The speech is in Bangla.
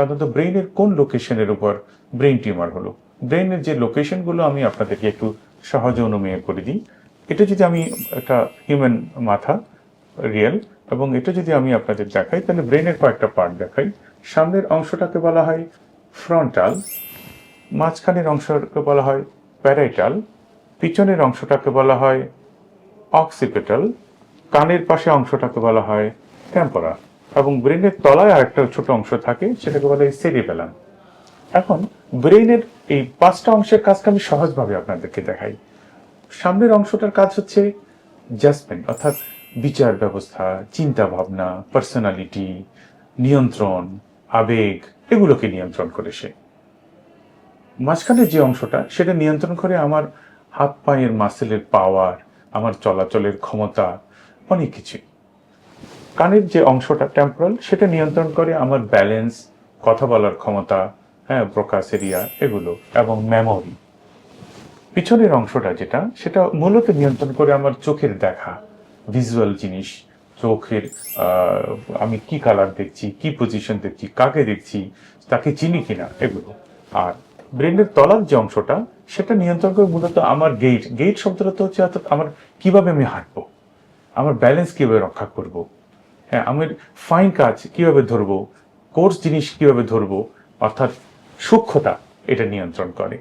সাধারণত ব্রেইনের কোন লোকেশনের উপর ব্রেইন টিউমার হলো? ব্রেইনের যে লোকেশনগুলো আমি আপনাদেরকে একটু সহজে অনুমেয় করে দিই। এটা যদি আমি একটা হিউম্যান মাথা রিয়েল এবং এটা যদি আমি আপনাদের দেখাই, তাহলে ব্রেইনের কয়েকটা পার্ট দেখাই। সামনের অংশটাকে বলা হয় ফ্রন্টাল মাঝখানের অংশটাকে বলা হয় প্যারাইটাল পিছনের অংশটাকে বলা হয় অক্সিপিটাল কানের পাশে অংশটাকে বলা হয় টেম্পোরা এবং ব্রেনের তলায় আরেকটা ছোট অংশ থাকে, সেটাকে বলা হয় সেরিবেলাম এখন ব্রেইনের এই পাঁচটা অংশের কাজকে আমি সহজভাবে আপনাদেরকে দেখাই। সামনের অংশটার কাজ হচ্ছে জাজমেন্ট অর্থাৎ বিচার ব্যবস্থা, চিন্তা ভাবনা পার্সোনালিটি নিয়ন্ত্রণ, আবেগ, এগুলোকে নিয়ন্ত্রণ করে সে। মাঝখানের যে অংশটা, সেটা নিয়ন্ত্রণ করে আমার হাত পায়ের মাসেলের পাওয়ার আমার চলাচলের ক্ষমতা, অনেক কিছু। কানের যে অংশটা টেম্পোরাল সেটা নিয়ন্ত্রণ করে আমার ব্যালেন্স কথা বলার ক্ষমতা হ্যাঁ প্রকাশ এরিয়া এগুলো, এবং মেমোরি পিছনের অংশটা যেটা, সেটা মূলত নিয়ন্ত্রণ করে আমার চোখের দেখা ভিজুয়াল জিনিস, চোখের আমি কি কালার দেখছি, কি পজিশন দেখছি, কাকে দেখছি, তাকে চিনি কিনা, এগুলো। আর ব্রেনের তলার যে অংশটা, সেটা নিয়ন্ত্রণ করে মূলত আমার গেট গেট শব্দটা তো হচ্ছে অর্থাৎ আমার কীভাবে আমি হাঁটবো, আমার ব্যালেন্স কীভাবে রক্ষা করব হ্যাঁ আমার ফাইন কাজ কীভাবে ধরবো? কোর্স জিনিস কীভাবে ধরবো? অর্থাৎ সূক্ষ্মতা এটা নিয়ন্ত্রণ করে।